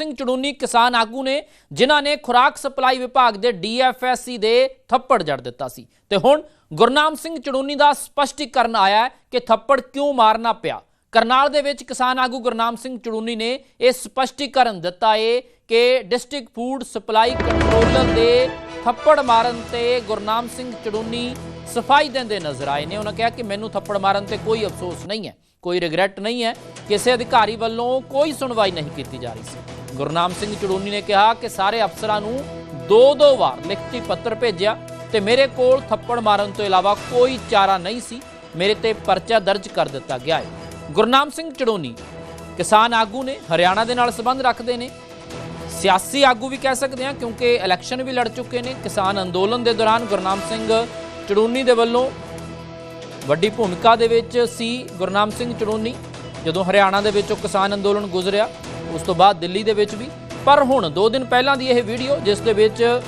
ਸਿੰਘ ਚੜੂਨੀ ਕਿਸਾਨ ਆਗੂ ਨੇ, ਜਿਨ੍ਹਾਂ ਨੇ ਖੁਰਾਕ ਸਪਲਾਈ ਵਿਭਾਗ ਦੇ ਡੀਐਫਐਸਸੀ ਦੇ ਥੱਪੜ ਜੜ ਦਿੱਤਾ ਸੀ। ਤੇ ਹੁਣ ਗੁਰਨਾਮ ਸਿੰਘ ਚੜੂਨੀ ਦਾ ਸਪਸ਼ਟੀਕਰਨ ਆਇਆ ਕਿ ਥੱਪੜ ਕਿਉਂ ਮਾਰਨਾ ਪਿਆ। ਕਰਨਾਲ ਦੇ ਵਿੱਚ ਕਿਸਾਨ ਆਗੂ ਗੁਰਨਾਮ ਸਿੰਘ ਚੜੂਨੀ ਨੇ ਇਹ ਸਪਸ਼ਟੀਕਰਨ ਦਿੱਤਾ ਏ ਕਿ ਡਿਸਟ੍ਰਿਕਟ ਫੂਡ ਸਪਲਾਈ ਕੰਟਰੋਲਰ ਦੇ ਥੱਪੜ ਮਾਰਨ ਤੇ ਗੁਰਨਾਮ ਸਿੰਘ ਚੜੂਨੀ ਸਫ਼ਾਈ ਦਿੰਦੇ ਨਜ਼ਰ ਆਏ ਨੇ। ਉਹਨਾਂ ਕਿਹਾ ਕਿ ਮੈਨੂੰ ਥੱਪੜ ਮਾਰਨ ਤੇ ਕੋਈ ਅਫਸੋਸ ਨਹੀਂ ਹੈ, ਕੋਈ ਰਿਗਰੈਟ ਨਹੀਂ ਹੈ। ਕਿਸੇ ਅਧਿਕਾਰੀ ਵੱਲੋਂ ਕੋਈ ਸੁਣਵਾਈ ਨਹੀਂ ਕੀਤੀ ਜਾ ਰਹੀ ਸੀ। ਗੁਰਨਾਮ ਸਿੰਘ ਚੜੂਨੀ ਨੇ ਕਿਹਾ ਕਿ ਸਾਰੇ ਅਫਸਰਾਂ ਨੂੰ ਦੋ ਦੋ ਵਾਰ ਲਿਖਤੀ ਪੱਤਰ ਭੇਜਿਆ ਤੇ ਮੇਰੇ ਕੋਲ ਥੱਪੜ ਮਾਰਨ ਤੋਂ ਇਲਾਵਾ ਕੋਈ ਚਾਰਾ ਨਹੀਂ ਸੀ। ਮੇਰੇ ਤੇ ਪਰਚਾ ਦਰਜ ਕਰ ਦਿੱਤਾ ਗਿਆ ਹੈ। ਗੁਰਨਾਮ ਸਿੰਘ ਚੜੂਨੀ ਕਿਸਾਨ ਆਗੂ ਨੇ ਹਰਿਆਣਾ ਦੇ ਨਾਲ ਸੰਬੰਧ ਰੱਖਦੇ ਨੇ। ਸਿਆਸੀ ਆਗੂ ਵੀ ਕਹਿ ਸਕਦੇ ਹਾਂ ਕਿਉਂਕਿ ਇਲੈਕਸ਼ਨ ਵੀ ਲੜ ਚੁੱਕੇ ਨੇ। ਕਿਸਾਨ ਅੰਦੋਲਨ ਦੇ ਦੌਰਾਨ ਗੁਰਨਾਮ ਸਿੰਘ ਚੜੂਨੀ ਦੇ ਵੱਲੋਂ ਵੱਡੀ ਭੂਮਿਕਾ ਦੇ ਵਿੱਚ ਸੀ ਗੁਰਨਾਮ ਸਿੰਘ ਚੜੂਨੀ। ਜਦੋਂ ਹਰਿਆਣਾ ਦੇ ਵਿੱਚ ਉਹ ਕਿਸਾਨ ਅੰਦੋਲਨ ਗੁਜ਼ਰਿਆ ਉਸ ਤੋਂ ਬਾਅਦ ਦਿੱਲੀ ਦੇ ਵਿੱਚ ਵੀ। ਪਰ ਹੁਣ 2 ਦਿਨ ਪਹਿਲਾਂ ਦੀ ਇਹ ਵੀਡੀਓ, ਜਿਸ ਦੇ ਵਿੱਚ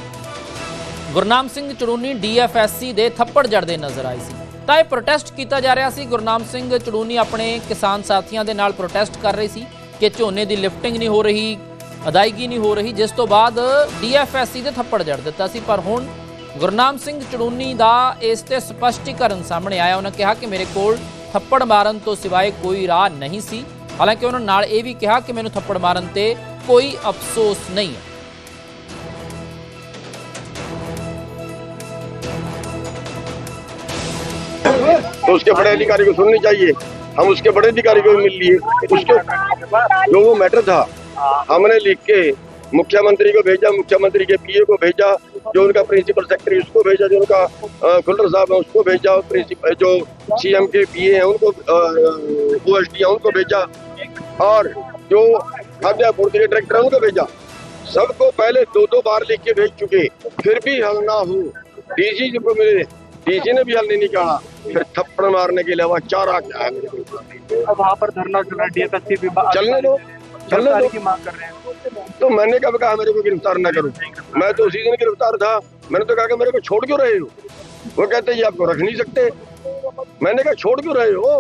ਗੁਰਨਾਮ ਸਿੰਘ ਚੜੂਨੀ ਡੀਐਫਐਸਸੀ ਦੇ ਥੱਪੜ ਜੜਦੇ ਨਜ਼ਰ ਆਏ ਸੀ। ਤਾਂ ਇਹ ਪ੍ਰੋਟੈਸਟ ਕੀਤਾ ਜਾ ਰਿਹਾ ਸੀ। ਗੁਰਨਾਮ ਸਿੰਘ ਚੜੂਨੀ ਆਪਣੇ ਕਿਸਾਨ ਸਾਥੀਆਂ ਦੇ ਨਾਲ ਪ੍ਰੋਟੈਸਟ ਕਰ ਰਹੀ ਸੀ ਕਿ ਝੋਨੇ ਦੀ ਲਿਫਟਿੰਗ ਨਹੀਂ ਹੋ ਰਹੀ, ਅਦਾਇਗੀ ਨਹੀਂ ਹੋ ਰਹੀ, ਜਿਸ ਤੋਂ ਬਾਅਦ ਡੀਐਫਐਸਸੀ ਦੇ ਥੱਪੜ ਜੜ ਦਿੱਤਾ ਸੀ। ਪਰ ਹੁਣ ਗੁਰਨਾਮ ਸਿੰਘ ਚੜੂਨੀ ਦਾ ਇਸ ਤੇ ਸਪਸ਼ਟੀਕਰਨ ਸਾਹਮਣੇ ਆਇਆ। ਉਹਨਾਂ ਕਿਹਾ ਕਿ ਮੇਰੇ ਕੋਲ ਥੱਪੜ ਮਾਰਨ ਤੋਂ ਸਿਵਾਏ ਕੋਈ ਰਾਹ ਨਹੀਂ ਸੀ। ਹਾਲਾਂਕਿ ਉਹਨਾਂ ਨਾਲ ਇਹ ਵੀ ਕਿਹਾ ਕਿ ਮੈਨੂੰ ਥੱਪੜ ਮਾਰਨ ਤੇ ਕੋਈ ਅਫਸੋਸ ਨਹੀਂ ਹੈ तो उसके बड़े अधिकारी को सुननी चाहिए हम उसके बड़े अधिकारी को भी मिल लिए उसके जो वो मैटर था हमने लिख के मुख्यमंत्री को भेजा मुख्यमंत्री के पीए को भेजा जो उनका प्रिंसिपल सेक्रेटरी उसको भेजा जो उनका अ, साहब है उसको भेजा प्रिंसिपल जो सीएम के पीए हैं उनको ओ एस डी उनको भेजा और जो खाद्य आपूर्ति के डायरेक्टर हैं उनको भेजा। सबको पहले दो दो बार लिख के भेज चुके फिर भी हल ना हो। डीजी जी को मिले डीजी ने भी हल नहीं निकाला फिर थप्पड़ मारने के अलावा चारा क्या है वहाँ पर धरना चल डीएसएससी चलने दो। गिरफ्तारी दो की मांग कर रहे हैं तो मैंने कब कहा मेरे को गिरफ्तार ना करो मैं तो उसी दिन गिरफ्तार था मैंने तो कहा कि मेरे को छोड़ क्यों रहे हो वो कहते ये आपको रख नहीं सकते मैंने कहा छोड़ क्यों रहे हो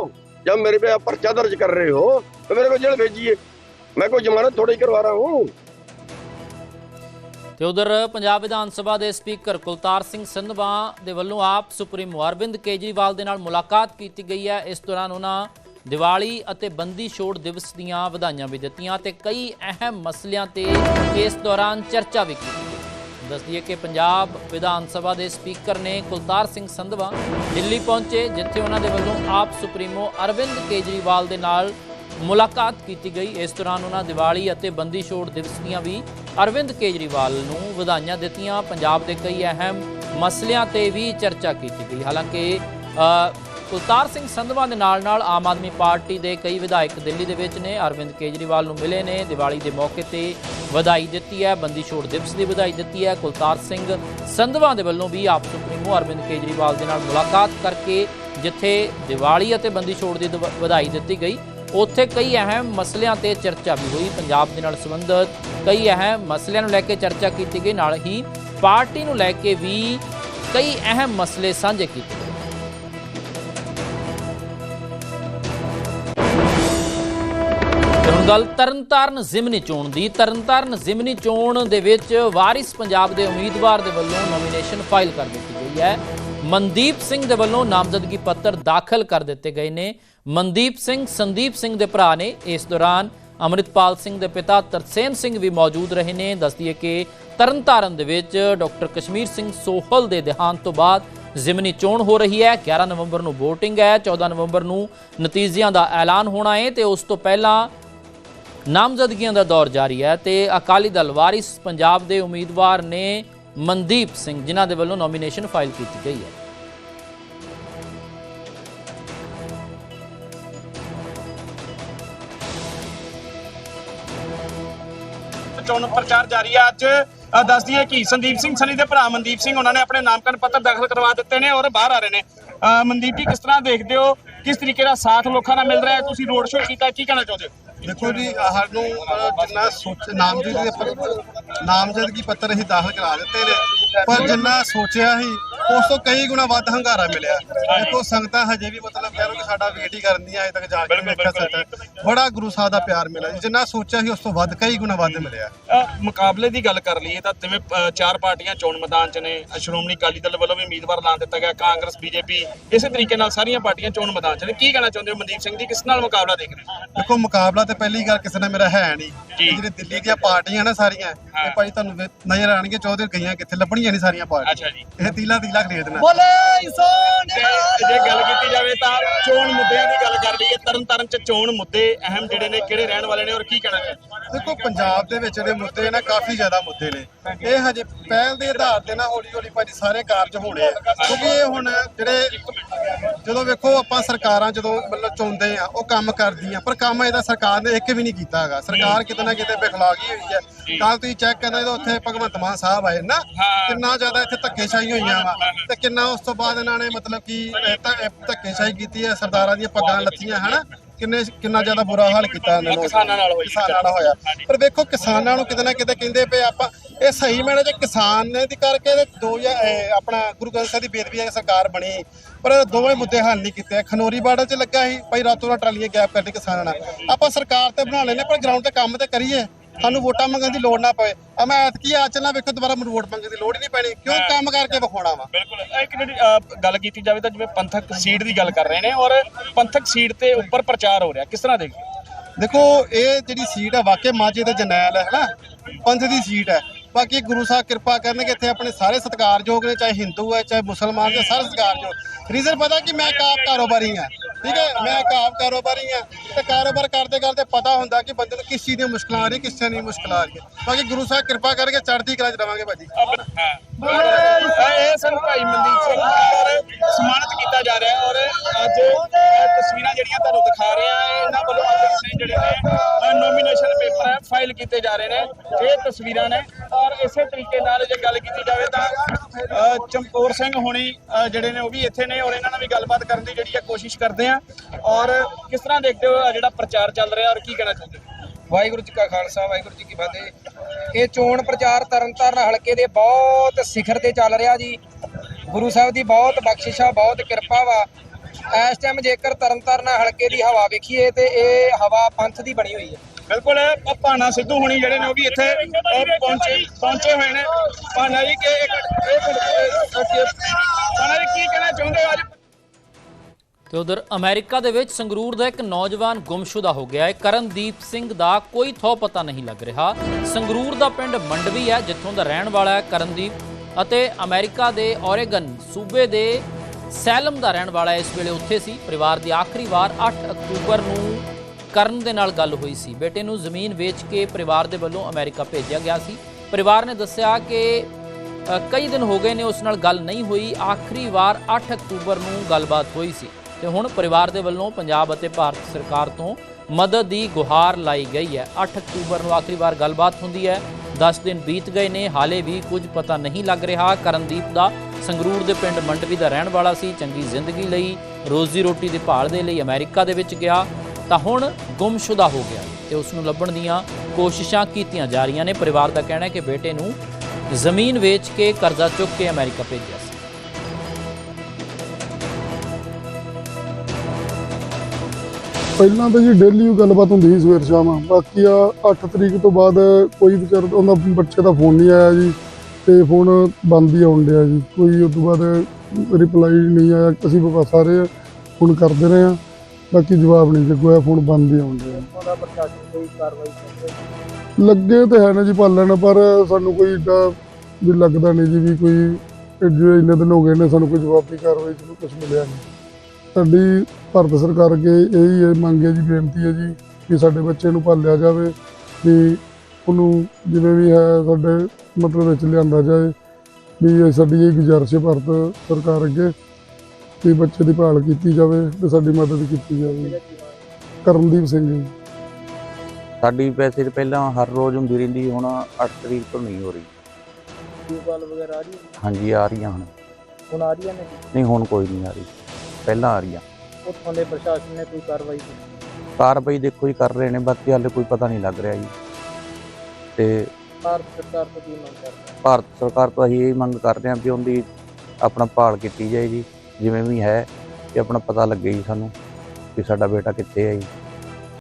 जब मेरे पे आप पर्चा दर्ज कर रहे हो तो मेरे को जेल भेजिए मैं कोई जमानत थोड़ी करवा रहा हूँ ਤੇ ਉਧਰ ਪੰਜਾਬ ਵਿਧਾਨ ਸਭਾ ਦੇ ਸਪੀਕਰ ਕੁਲਤਾਰ ਸਿੰਘ ਸੰਧਵਾ ਦੇ ਵੱਲੋਂ ਆਪ ਸੁਪਰੀਮੋ ਅਰਵਿੰਦ ਕੇਜਰੀਵਾਲ ਦੇ ਨਾਲ ਮੁਲਾਕਾਤ ਕੀਤੀ ਗਈ ਹੈ ਇਸ ਦੌਰਾਨ ਉਹਨਾਂ ਦੀਵਾਲੀ ਅਤੇ ਬੰਦੀ ਛੋੜ ਦਿਵਸ ਦੀਆਂ ਵਧਾਈਆਂ ਵੀ ਦਿੱਤੀਆਂ ਤੇ ਕਈ ਅਹਿਮ ਮਸਲਿਆਂ ਤੇ ਇਸ ਦੌਰਾਨ ਚਰਚਾ ਵੀ ਕੀਤੀ। ਦੱਸਦੀਏ ਕਿ ਪੰਜਾਬ ਵਿਧਾਨ ਸਭਾ ਦੇ ਸਪੀਕਰ ਨੇ ਕੁਲਤਾਰ ਸਿੰਘ ਸੰਧਵਾ ਦਿੱਲੀ ਪਹੁੰਚੇ, ਜਿੱਥੇ ਉਹਨਾਂ ਦੇ ਵੱਲੋਂ ਆਪ ਸੁਪਰੀਮੋ ਅਰਵਿੰਦ ਕੇਜਰੀਵਾਲ ਦੇ ਨਾਲ ਮੁਲਾਕਾਤ ਕੀਤੀ ਗਈ। ਇਸ ਦੌਰਾਨ ਉਹਨਾਂ ਦੀਵਾਲੀ ਅਤੇ ਬੰਦੀ ਛੋੜ ਦਿਵਸ ਦੀਆਂ ਵੀ ਅਰਵਿੰਦ ਕੇਜਰੀਵਾਲ ਨੂੰ ਵਧਾਈਆਂ ਦਿੱਤੀਆਂ। ਪੰਜਾਬ ਦੇ ਕਈ ਅਹਿਮ ਮਸਲਿਆਂ ਤੇ ਵੀ ਚਰਚਾ ਕੀਤੀ ਗਈ। ਹਾਲਾਂਕਿ ਕੁਲਤਾਰ ਸਿੰਘ ਸੰਧਵਾ ਦੇ ਨਾਲ ਨਾਲ ਆਮ ਆਦਮੀ ਪਾਰਟੀ ਦੇ ਕਈ ਵਿਧਾਇਕ ਦਿੱਲੀ ਦੇ ਵਿੱਚ ਨੇ। ਅਰਵਿੰਦ ਕੇਜਰੀਵਾਲ ਨੂੰ ਮਿਲੇ ਨੇ। ਦੀਵਾਲੀ ਦੇ ਮੌਕੇ ਤੇ ਵਧਾਈ ਦਿੱਤੀ ਹੈ। ਬੰਦੀ ਛੋੜ ਦਿਵਸ ਦੀ ਵਧਾਈ ਦਿੱਤੀ ਹੈ। ਕੁਲਤਾਰ ਸਿੰਘ ਸੰਧਵਾ ਦੇ ਵੱਲੋਂ ਵੀ ਆਪ ਸੁਪਰੀਮੋ ਅਰਵਿੰਦ ਕੇਜਰੀਵਾਲ ਦੇ ਨਾਲ ਮੁਲਾਕਾਤ ਕਰਕੇ ਜਿੱਥੇ ਦੀਵਾਲੀ ਅਤੇ ਬੰਦੀ ਛੋੜ ਦੀ ਦਵ- ਵਧਾਈ ਦਿੱਤੀ ਗਈ, ਉੱਥੇ ਕਈ ਅਹਿਮ ਮਸਲਿਆਂ ਤੇ ਚਰਚਾ ਵੀ ਹੋਈ। ਪੰਜਾਬ ਦੇ ਨਾਲ ਸੰਬੰਧਿਤ ਕਈ ਅਹਿਮ ਮਸਲਿਆਂ ਨੂੰ ਲੈ ਕੇ ਚਰਚਾ ਕੀਤੀ ਗਈ। ਨਾਲ ਹੀ ਪਾਰਟੀ ਨੂੰ ਲੈ ਕੇ ਵੀ ਕਈ ਅਹਿਮ ਮਸਲੇ ਸਾਂਝੇ ਕੀਤੇ ਗੱਲ ਤਰਨਤਾਰਨ ਜ਼ਿਮਨੀ ਚੋਣ ਦੀ। ਤਰਨਤਾਰਨ ਜ਼ਿਮਨੀ ਚੋਣ ਦੇ ਵਿੱਚ ਵਾਰਿਸ ਪੰਜਾਬ ਦੇ ਉਮੀਦਵਾਰ ਦੇ ਵੱਲੋਂ ਨੋਮੀਨੇਸ਼ਨ ਫਾਈਲ ਕਰ ਦਿੱਤੀ ਗਈ ਹੈ। ਮਨਦੀਪ ਸਿੰਘ ਦੇ ਵੱਲੋਂ ਨਾਮਜ਼ਦਗੀ ਪੱਤਰ ਦਾਖਲ ਕਰ ਦਿੱਤੇ ਗਏ ਨੇ। ਮਨਦੀਪ ਸਿੰਘ, ਸੰਦੀਪ ਸਿੰਘ ਦੇ ਭਰਾ ਨੇ ਇਸ ਦੌਰਾਨ ਅੰਮ੍ਰਿਤਪਾਲ ਸਿੰਘ ਦੇ ਪਿਤਾ ਤਰਸੇਮ ਸਿੰਘ ਵੀ ਮੌਜੂਦ ਰਹੇ ਨੇ। ਦੱਸਦੀਏ ਕਿ ਤਰਨਤਾਰਨ ਦੇ ਵਿੱਚ ਡਾਕਟਰ ਕਸ਼ਮੀਰ ਸਿੰਘ ਸੋਹਲ ਦੇ ਦੇਹਾਂਤ ਤੋਂ ਬਾਅਦ ਜ਼ਿਮਨੀ ਚੋਣ ਹੋ ਰਹੀ ਹੈ। 11 ਨਵੰਬਰ ਨੂੰ VOTING ਹੈ। 14 ਨਵੰਬਰ ਨੂੰ ਨਤੀਜਿਆਂ ਦਾ ਐਲਾਨ ਹੋਣਾ ਹੈ ਤੇ ਉਸ ਤੋਂ ਪਹਿਲਾਂ ਨਾਮਜ਼ਦਗੀਆਂ ਦਾ ਦੌਰ ਜਾਰੀ ਹੈ ਤੇ ਅਕਾਲੀ ਦਲ ਵਾਰਿਸ ਪੰਜਾਬ ਦੇ ਉਮੀਦਵਾਰ ਨੇ ਮਨਦੀਪ ਸਿੰਘ ਜਿਨ੍ਹਾਂ ਦੇ ਵੱਲੋਂ ਨੋਮੀਨੇਸ਼ਨ ਫਾਈਲ ਕੀਤੀ ਗਈ ਹੈ। ਚੋਣ ਪ੍ਰਚਾਰ ਜਾਰੀ ਹੈ। ਅੱਜ ਅ, ਦੱਸ ਦਈਏ ਕਿ ਸੰਦੀਪ ਸਿੰਘ ਸਨੀ ਦੇ ਭਰਾ ਮਨਦੀਪ ਸਿੰਘ ਉਹਨਾਂ ਨੇ ਆਪਣੇ ਨਾਮਕਰਨ ਪੱਤਰ ਦਾਖਲ ਕਰਵਾ ਦਿੱਤੇ ਨੇ ਔਰ ਬਾਹਰ ਆ ਰਹੇ ਨੇ। ਮਨਦੀਪ ਜੀ ਕਿਸ ਤਰ੍ਹਾਂ ਦੇਖਦੇ ਹੋ? ਕਿਸ ਤਰੀਕੇ ਦਾ ਸਾਥ ਲੋਕਾਂ ਨਾਲ ਮਿਲ ਰਿਹਾ ਹੈ? ਤੁਸੀਂ ਰੋਡ ਸ਼ੋਅ ਕੀਤਾ ਕੀ ਕਹਿਣਾ ਚਾਹੁੰਦੇ ਹੋ? ਦੇਖੋ ਜੀ ਸਾਨੂੰ ਅਹ, ਜਿੰਨਾ ਸੋਚ ਨਾਮ ਦੇ ਨਾਮਜ਼ਦਗੀ ਪੱਤਰ ਅਸੀਂ ਦਾਖਲ ਕਰਾ ਦਿੱਤੇ ਨੇ। ਪਰ ਜਿੰਨਾ ਸੋਚਿਆ ਸੀ ਉਸ ਤੋਂ ਕਈ ਗੁਣਾ ਵੱਧ ਹੰਗਾਰਾ ਮਿਲਿਆ। ਦੇਖੋ ਸੰਗਤਾਂ ਹਜੇ ਵੀ ਮਤਲਬ ਕਹਿ ਕਿ ਸਾਡਾ ਵੇਟ ਹੀ ਕਰਨ ਦੀਆਂ ਅਜੇ ਤੱਕ ਜਾ ਕੇ ਦੇਖਿਆ ਸਕਦਾ ਬੜਾ ਗੁਰੂ ਸਾਹਿਬ ਦਾ ਪਿਆਰ ਮਿਲਿਆ। ਜਿੰਨਾ ਸੋਚਿਆ ਸੀ ਉਸ ਤੋਂ ਵੱਧ ਕਈ ਗੁਣਾ ਵੱਧ ਮਿਲਿਆ। ਮੁਕਾਬਲੇ ਦੀ ਗੱਲ ਕਰ ਲਈਏ ਤਾਂ ਜਿਵੇਂ ਚਾਰ ਪਾਰਟੀਆਂ ਚੋਣ ਮੈਦਾਨ 'ਚ ਨੇ ਸ਼੍ਰੋਮਣੀ ਅਕਾਲੀ ਦਲ ਵੱਲੋਂ ਵੀ ਉਮੀਦਵਾਰ ਐਲਾਨ ਦਿੱਤਾ ਗਿਆ ਕਾਂਗਰਸ ਬੀਜੇਪੀ ਇਸੇ ਤਰੀਕੇ ਨਾਲ ਸਾਰੀਆਂ ਪਾਰਟੀਆਂ ਚੋਣ ਮੈਦਾਨ 'ਚ ਨੇ। ਕੀ ਕਹਿਣਾ ਚਾਹੁੰਦੇ ਹੋ ਮਨਦੀਪ ਸਿੰਘ ਜੀ? ਕਿਸ ਨਾਲ ਮੁਕਾਬਲਾ ਦੇਖ ਰਹੇ ਹੋ? ਦੇਖੋ ਮੁਕਾਬਲਾ ਤੇ ਪਹਿਲੀ ਗੱਲ ਕਿਸੇ ਨਾਲ ਮੇਰਾ ਹੈ ਨਹੀਂ। ਜਿਹੜੇ ਦਿੱਲੀ ਦੀਆਂ ਪਾਰਟੀਆਂ ਨਾ ਸਾਰੀਆਂ ਇਹ ਭਾਈ ਤੁਹਾਨੂੰ ਵੇ- ਨਜ਼ਰ ਆਣਗੇ ਚੌਧਰ ਗਈਆਂ ਕਿੱਥੇ ਲੱਭਣੀਆਂ ਨਹੀਂ ਸਾਰੀਆਂ ਪਾਰਟੀਆਂ। ਅੱਛਾ ਜੀ। ਇਹ ਤੀਲਾ ਤੀਲਾ ਖਰੀਦਣਾ। ਤੇ ਜੇ ਗੱਲ ਕੀਤੀ ਜਾਵੇ ਤਾਂ ਚੋਣ ਮੁੱਦਿਆਂ ਦੀ ਗੱਲ ਕਰ ਲਈਏ ਤਰਨ ਤਾਰਨ 'ਚ ਚੋਣ ਮੁੱਦੇ ਅਹਿਮ ਜਿਹੜੇ ਨੇ ਕਿਹੜੇ ਰਹਿਣ ਵਾਲੇ ਨੇ ਔਰ ਕੀ ਕਹਿਣਾ ਚਾਹੁੰਦੇ ਹੋ? ਦੇਖੋ ਪੰਜਾਬ ਦੇ ਵਿੱਚ ਜਿਹੜੇ ਮੁੱਦੇ ਨਾ ਕਾਫੀ ਜ਼ਿਆਦਾ ਮੁੱਦੇ ਨੇ। ਇਹ ਹਜੇ ਪਹਿਲ ਦੇ ਆਧਾਰ ਤੇ ਨਾ ਹੌਲੀ ਹੌਲੀ ਭਾਜੀ ਸਾਰੇ ਕਾਰਜ ਹੋਣੇ ਆ। ਕਿਉਂਕਿ ਇਹ ਹੁਣ ਜਿਹੜੇ ਜਦੋਂ ਵੇਖੋ ਆਪਾਂ ਸਰਕਾਰਾਂ ਜਦੋਂ ਮਤਲਬ ਚੁਣਦੇ ਆ ਉਹ ਕੰਮ ਕਰਦੀਆਂ ਪਰ ਕੰਮ ਇਹਦਾ ਸਰਕਾਰ ਨੇ ਇੱਕ ਵੀ ਨਹੀਂ ਕੀਤਾ ਹੈਗਾ। ਸਰਕਾਰ ਕਿਤੇ ਨਾ ਕਿਤੇ ਬੇਖਲਾਗੀ ਹੋਈ ਹੈ। ਕੱਲ ਤੁਸੀਂ ਚੈੱਕ ਕਰਨਾ ਜਦੋਂ ਉੱਥੇ ਭਗਵੰਤ ਮਾਨ ਸਾਹਿਬ ਆਏ ਨਾ। ਕਿੰਨਾ ਜ਼ਿਆਦਾ ਇੱਥੇ ਧੱਕੇਸ਼ਾਹੀ ਹੋਈਆਂ ਵਾ। ਤੇ ਕਿੰਨਾ ਉਸ ਤੋਂ ਬਾਅਦ ਇਹਨਾਂ ਨੇ ਮਤਲਬ ਕਿ ਧੱਕੇਸ਼ਾਹੀ ਕੀਤੀ ਹੈ ਸਰਦਾਰਾਂ ਦੀਆਂ ਪੱਗਾਂ ਲੱਥੀਆਂ ਹਨਾ? ਕਿੰਨੇ ਕਿੰਨਾ ਜ਼ਿਆਦਾ ਬੁਰਾ ਹਾਲ ਕੀਤਾ ਇਹਨਾਂ ਨੇ। ਕਿਸਾਨਾਂ ਨਾਲ ਹੋਇਆ। ਪਰ ਵੇਖੋ ਕਿਸਾਨਾਂ ਨੂੰ ਕਿਤੇ ਨਾ ਕਿਤੇ ਕਹਿੰਦੇ ਪਏ ਆਪਾਂ ਇਹ ਸਹੀ ਮੈਨੇ ਚ ਕਿਸਾਨ ਨੇ ਦੀ ਕਰਕੇ ਤੇ 2000 ਇਹ ਆਪਣਾ ਗੁਰੂ ਗ੍ਰੰਥ ਸਾਹਿਬ ਦੀ ਬੇਦਬੀ ਹੈ ਸਰਕਾਰ ਬਣੀ। ਪਰ ਦੋਵੇਂ ਮੁੱਦੇ ਹੱਲ ਨਹੀਂ ਕੀਤੇ। ਖਨੋਰੀ ਬਾਰਡਰ 'ਚ ਲੱਗਾ ਸੀ ਭਾਈ ਰਾਤੋਂ ਰਾਤ ਟਰਾਲੀਆਂ ਗੈਪ ਕਰਦੀ ਕਿਸਾਨਾਂ ਨਾਲ। ਆਪਾਂ ਸਰਕਾਰ ਤੇ ਬਣਾ ਲੈਨੇ ਪਰ ਗਰਾਊਂਡ ਤੇ ਕੰਮ ਤੇ ਕਰੀਏ। ਸਾਨੂੰ ਵੋਟਾਂ ਮੰਗਣ ਦੀ ਲੋੜ ਨਾ ਪਵੇ। ਆ ਮੈਂ ਐਤਕੀ ਆ ਚੱਲਾਂ ਵੇਖੋ ਦੁਬਾਰਾ ਮੈਨੂੰ ਵੋਟ ਮੰਗਣ ਦੀ ਲੋੜ ਹੀ ਨਹੀਂ ਪੈਣੀ। ਕਿਉਂ ਕੰਮ ਕਰਕੇ ਵਿਖਾਉਣਾ ਵਾ? ਬਿਲਕੁਲ। ਇੱਕ ਜਿਹੜੀ ਗੱਲ ਕੀਤੀ ਜਾਵੇ ਤਾਂ ਜਿਵੇਂ ਪੰਥਕ ਸੀਟ ਦੀ ਗੱਲ ਕਰ ਰਹੇ ਨੇ ਔਰ ਪੰਥਕ ਸੀਟ ਤੇ ਉੱਪਰ ਪ੍ਰਚਾਰ ਹੋ ਰਿਹਾ। ਕਿਸ ਤਰ੍ਹਾਂ ਦੇਖਦੇ ਹੋ? ਦੇਖੋ ਇਹ ਜਿਹੜੀ ਸੀਟ ਹੈ ਵਾਕਿਆ ਮਾਝੇ ਤੇ ਜਰਨੈਲ ਹੈ ਹਨਾ? ਪੰਥ ਦੀ ਸੀਟ ਹੈ ਬਾਕੀ ਗੁਰੂ ਸਾਹਿਬ ਕਿਰਪਾ ਕਰਨਗੇ, ਇੱਥੇ ਆਪਣੇ ਸਾਰੇ ਸਤਿਕਾਰਯੋਗ ਨੇ, ਚਾਹੇ ਹਿੰਦੂ ਹੈ, ਚਾਹੇ ਮੁਸਲਮਾਨ ਨੇ ਸਾਰੇ ਸਤਿਕਾਰਯੋਗ। ਰੀਜ਼ਨ ਪਤਾ ਕਿ ਮੈਂ ਕਾਪ ਕਾਰੋਬਾਰੀ ਹਾਂ, ਠੀਕ ਹੈ? ਮੈਂ ਕਾਪ ਕਾਰੋਬਾਰੀ ਹਾਂ। ਤੇ ਕਾਰੋਬਾਰ ਕਰਦੇ ਕਰਦੇ ਪਤਾ ਹੁੰਦਾ ਕਿ ਬੰਦੇ ਨੂੰ ਕਿਸ ਚੀਜ਼ ਦੀਆਂ ਮੁਸ਼ਕਲਾਂ ਆ ਰਹੀਆਂ, ਕਿਸ ਚੀਜ਼ ਨਹੀਂ ਮੁਸ਼ਕਲਾਂ ਆ ਰਹੀਆਂ। ਬਾਕੀ ਗੁਰੂ ਸਾਹਿਬ ਕਿਰਪਾ ਕਰਕੇ ਚੜ੍ਹਦੀ ਕਲਾ ਚ ਰਵਾਂਗੇ ਭਾਜੀ। ਇਹ ਸਨ ਭਾਈ ਮਨਦੀਪ ਸਿੰਘ ਔਰ ਸਨਮਾਨਿਤ ਕੀਤਾ ਜਾ ਰਿਹਾ ਔਰ ਅੱਜ ਤਸਵੀਰਾਂ ਜਿਹੜੀਆਂ ਤੁਹਾਨੂੰ ਦਿਖਾ ਰਹੇ ਹੈ ਇਹਨਾਂ ਵੱਲੋਂ ਅੱਜ ਜਿਹੜੇ ਨੇ ਨੋਮੀਨੇਸ਼ਨ ਪੇਪਰ ਹੈ ਫਾਈਲ ਕੀਤੇ ਜਾ ਰਹੇ ਨੇ। ਇਹ ਤਸਵੀਰਾਂ ਨੇ ਇਸੇ ਤਰੀਕੇ ਨਾਲ ਜੇ ਗੱਲ ਕੀਤੀ ਜਾਵੇ ਤਾਂ ਚਮਕੌਰ ਸਿੰਘ ਹੋਣੀ ਜਿਹੜੇ ਨੇ ਉਹ ਵੀ ਇੱਥੇ ਨੇ ਔਰ ਇਹਨਾਂ ਨਾਲ ਵੀ ਗੱਲਬਾਤ ਕਰਨ ਦੀ ਜਿਹੜੀ ਹੈ ਕੋਸ਼ਿਸ਼ ਕਰਦੇ ਆ। ਔਰ ਕਿਸ ਤਰ੍ਹਾਂ ਦੇਖਦੇ ਹੋ ਜਿਹੜਾ ਪ੍ਰਚਾਰ ਚੱਲ ਰਿਹਾ ਔਰ ਕੀ ਕਹਿਣਾ ਚਾਹੁੰਦੇ ਵਾਹਿਗੁਰੂ ਜੀ ਕਾ ਖਾਲਸਾ, ਵਾਹਿਗੁਰੂ ਜੀ ਕੀ ਫਤਿਹ। ਇਹ ਚੋਣ ਪ੍ਰਚਾਰ ਤਰਨਤਾਰਨ ਹਲਕੇ ਦੇ ਬਹੁਤ ਸਿਖਰ ਤੇ ਚੱਲ ਰਿਹਾ ਜੀ। ਗੁਰੂ ਸਾਹਿਬ ਦੀ ਬਹੁਤ ਬਖਸ਼ਿਸ਼ ਆ ਬਹੁਤ ਕਿਰਪਾ ਵਾ। ਇਸ ਟਾਈਮ ਜੇਕਰ ਤਰਨਤਾਰਨ ਹਲਕੇ ਦੀ ਹਵਾ ਵੇਖੀਏ ਤੇ ਇਹ ਹਵਾ ਪੰਥ ਦੀ ਬਣੀ ਹੋਈ ਹੈ। ਬਿਲਕੁਲ ਇਹ ਸਿੱਧੂ ਹੁਣੀ ਜਿਹੜੇ ਨੇ ਉਹ ਵੀ ਇੱਥੇ ਪਹੁੰਚੇ ਪਹੁੰਚੇ ਹੋਏ ਨੇ। ਭਾਨਾ ਜੀ, ਕਿ ਇੱਕ ਜੀ, ਕੀ ਕਹਿਣਾ ਚਾਹੁੰਦੇ ਹੋ ਅੱਜ? ਤੇ ਉਧਰ ਅਮਰੀਕਾ ਦੇ ਵਿੱਚ ਸੰਗਰੂਰ ਦਾ ਇੱਕ ਨੌਜਵਾਨ ਗੁੰਮਸ਼ੁਦਾ ਹੋ ਗਿਆ ਹੈ। ਕਰਨਦੀਪ ਸਿੰਘ ਦਾ ਕੋਈ ਥੋ ਪਤਾ ਨਹੀਂ ਲੱਗ ਰਿਹਾ। ਸੰਗਰੂਰ ਦਾ ਪਿੰਡ ਮੰਡਵੀ ਹੈ, ਜਿੱਥੋਂ ਦਾ ਰਹਿਣ ਵਾਲਾ ਹੈ ਕਰਨਦੀਪ। ਅਤੇ ਅਮਰੀਕਾ ਦੇ ਓਰੇਗਨ, ਸੂਬੇ ਦੇ ਸੈਲਮ ਦਾ ਰਹਿਣ ਵਾਲਾ ਇਸ ਵੇਲੇ ਉੱਥੇ ਸੀ। ਪਰਿਵਾਰ ਦੀ ਆਖਰੀ ਵਾਰ 8 ਅਕਤੂਬਰ ਨੂੰ ਕਰਨ ਦੇ ਨਾਲ ਗੱਲ ਹੋਈ ਸੀ। ਬੇਟੇ ਨੂੰ ਜ਼ਮੀਨ ਵੇਚ ਕੇ ਪਰਿਵਾਰ ਦੇ ਵੱਲੋਂ ਅਮਰੀਕਾ ਭੇਜਿਆ ਗਿਆ ਸੀ। ਪਰਿਵਾਰ ਨੇ ਦੱਸਿਆ ਕਿ ਕਈ ਦਿਨ ਹੋ ਗਏ ਨੇ ਉਸ ਨਾਲ ਗੱਲ ਨਹੀਂ ਹੋਈ। ਆਖਰੀ ਵਾਰ 8 ਅਕਤੂਬਰ ਨੂੰ ਗੱਲਬਾਤ ਹੋਈ ਸੀ ਤੇ ਹੁਣ ਪਰਿਵਾਰ ਦੇ ਵੱਲੋਂ ਪੰਜਾਬ ਅਤੇ ਭਾਰਤ ਸਰਕਾਰ ਤੋਂ ਮਦਦ ਦੀ ਗੁਹਾਰ ਲਾਈ ਗਈ ਹੈ। 8 ਅਕਤੂਬਰ ਨੂੰ ਆਖਰੀ ਵਾਰ ਗੱਲਬਾਤ ਹੁੰਦੀ ਹੈ। 10 ਦਿਨ ਬੀਤ ਗਏ ਨੇ, ਹਾਲੇ ਵੀ ਕੁਝ ਪਤਾ ਨਹੀਂ ਲੱਗ ਰਿਹਾ। ਕਰਨਦੀਪ ਦਾ ਸੰਗਰੂਰ ਦੇ ਪਿੰਡ ਮੰਡਵੀ ਦਾ ਰਹਿਣ ਵਾਲਾ ਸੀ। ਚੰਗੀ ਜ਼ਿੰਦਗੀ ਲਈ ਰੋਜ਼ੀ ਰੋਟੀ ਦੇ ਭਾਲ ਦੇ ਲਈ ਅਮਰੀਕਾ ਦੇ ਵਿੱਚ ਗਿਆ। ਤਾਂ ਹੁਣ ਗੁੰਮਸ਼ੁਦਾ ਹੋ ਗਿਆ ਤੇ ਉਸ ਨੂੰ ਲੱਭਣ ਦੀਆਂ ਕੋਸ਼ਿਸ਼ਾਂ ਕੀਤੀਆਂ ਜਾ ਰਹੀਆਂ ਨੇ। ਪਰਿਵਾਰ ਦਾ ਕਹਿਣਾ ਹੈ ਕਿ ਬੇਟੇ ਨੂੰ ਜ਼ਮੀਨ ਵੇਚ ਕੇ ਕਰਜ਼ਾ ਚੁੱਕ ਕੇ ਅਮਰੀਕਾ ਭੇਜਿਆ ਸੀ। ਪਹਿਲਾਂ ਤਾਂ ਜੀ ਡੇਲੀ ਗੱਲਬਾਤ ਹੁੰਦੀ ਸੀ ਸਵੇਰ ਸ਼ਾਮ। ਬਾਕੀ ਆ 8 ਤਰੀਕ ਤੋਂ ਬਾਅਦ ਕੋਈ ਵਿਚਾਰ ਉਹਦਾ ਬੱਚੇ ਦਾ ਫੋਨ ਨਹੀਂ ਆਇਆ ਜੀ ਤੇ ਫੋਨ ਬੰਦ ਹੀ ਆਉਣ ਡਿਆ ਜੀ। ਕੋਈ ਉਸ ਤੋਂ ਬਾਅਦ ਰਿਪਲਾਈ ਨਹੀਂ ਆਇਆ। ਅਸੀਂ ਬਸ ਸਾਰੇ ਫੋਨ ਕਰਦੇ ਰਹੇ ਆ ਬਾਕੀ ਜਵਾਬ ਨਹੀਂ ਜਗੋਇਆ ਫੋਨ ਬੰਦ ਹੀ ਆਉਣ ਡਿਆ ਉਹਦਾ ਪ੍ਰਸ਼ਾਸਨ ਕੋਈ ਕਾਰਵਾਈ ਕਰਦੇ ਲੱਗੇ ਤਾਂ ਹੈ ਨਾ ਜੀ ਪਾਲਣ ਪਰ ਸਾਨੂੰ ਕੋਈ ਏਡਾ ਵੀ ਲੱਗਦਾ ਨਹੀਂ ਜੀ ਵੀ ਕੋਈ ਜੋ ਇੰਨੇ ਦਿਨ ਹੋ ਗਏ ਨੇ, ਸਾਨੂੰ ਕੋਈ ਜਵਾਬ ਦੀ ਕਾਰਵਾਈ ਚ ਕੁਝ ਮਿਲਿਆ ਨਹੀਂ। ਸਾਡੀ ਭਾਰਤ ਸਰਕਾਰ ਅੱਗੇ ਇਹੀ ਹੈ ਮੰਗ ਹੈ ਜੀ, ਬੇਨਤੀ ਹੈ ਜੀ ਕਿ ਸਾਡੇ ਬੱਚੇ ਨੂੰ ਪਾਲਿਆ ਜਾਵੇ, ਵੀ ਉਹਨੂੰ ਜਿਵੇਂ ਵੀ ਹੈ ਸਾਡੇ ਮਤਲਬ ਵਿੱਚ ਲਿਆਂਦਾ ਜਾਏ, ਵੀ ਇਹ ਸਾਡੀ ਇਹ ਗੁਜ਼ਾਰਿਸ਼ ਹੈ ਭਾਰਤ ਸਰਕਾਰ ਅੱਗੇ। ਕਿ ਬੱਚੇ ਦੀ ਭਾਲ ਕੀਤੀ ਜਾਵੇ ਤੇ ਸਾਡੀ ਮਦਦ ਕੀਤੀ ਜਾਵੇ। ਕਰਮਦੀਪ ਸਿੰਘ ਜੀ। ਸਾਡੀ ਤਾਂ ਪਹਿਲਾਂ ਹਰ ਰੋਜ਼ ਹੁੰਦੀ ਰਹਿੰਦੀ ਹੁਣ 8 ਤਰੀਕ ਤੋਂ ਨਹੀਂ ਹੋ ਰਹੀ। ਟਿਊਬਵੈਲ ਵਗੈਰਾ ਆ ਰਹੀ ਹੈ? ਹਾਂਜੀ ਆ ਰਹੀਆਂ ਹੁਣ। ਹੁਣ ਆ ਰਹੀਆਂ ਨੇ? ਨਹੀਂ ਹੁਣ ਕੋਈ ਨਹੀਂ ਆ ਰਹੀ। ਪਹਿਲਾਂ ਆ ਰਹੀਆਂ। ਉੱਥੋਂ ਦੇ ਪ੍ਰਸ਼ਾਸਨ ਨੇ ਕੋਈ ਕਾਰਵਾਈ ਕੀਤੀ? ਕਾਰਵਾਈ ਦੇਖੋ ਜੀ ਕਰ ਰਹੇ ਨੇ ਬਾਕੀ ਹਾਲੇ ਕੋਈ ਪਤਾ ਨਹੀਂ ਲੱਗ ਰਿਹਾ ਜੀ। ਤੇ ਭਾਰਤ ਸਰਕਾਰ ਤੋਂ ਕੀ ਮੰਗ ਕਰਦੇ? ਭਾਰਤ ਸਰਕਾਰ ਤੋਂ ਅਸੀਂ ਇਹ ਮੰਗ ਕਰਦੇ ਹਾਂ ਕਿ ਉਹਦੀ ਆਪਣਾ ਭਾਲ ਕੀਤੀ ਜਾਏ ਜੀ। ਜਿਵੇਂ ਵੀ ਹੈ ਕਿ ਆਪਣਾ ਪਤਾ ਲੱਗੇ ਜੀ ਸਾਨੂੰ ਕਿ ਸਾਡਾ ਬੇਟਾ ਕਿੱਥੇ ਹੈ ਜੀ।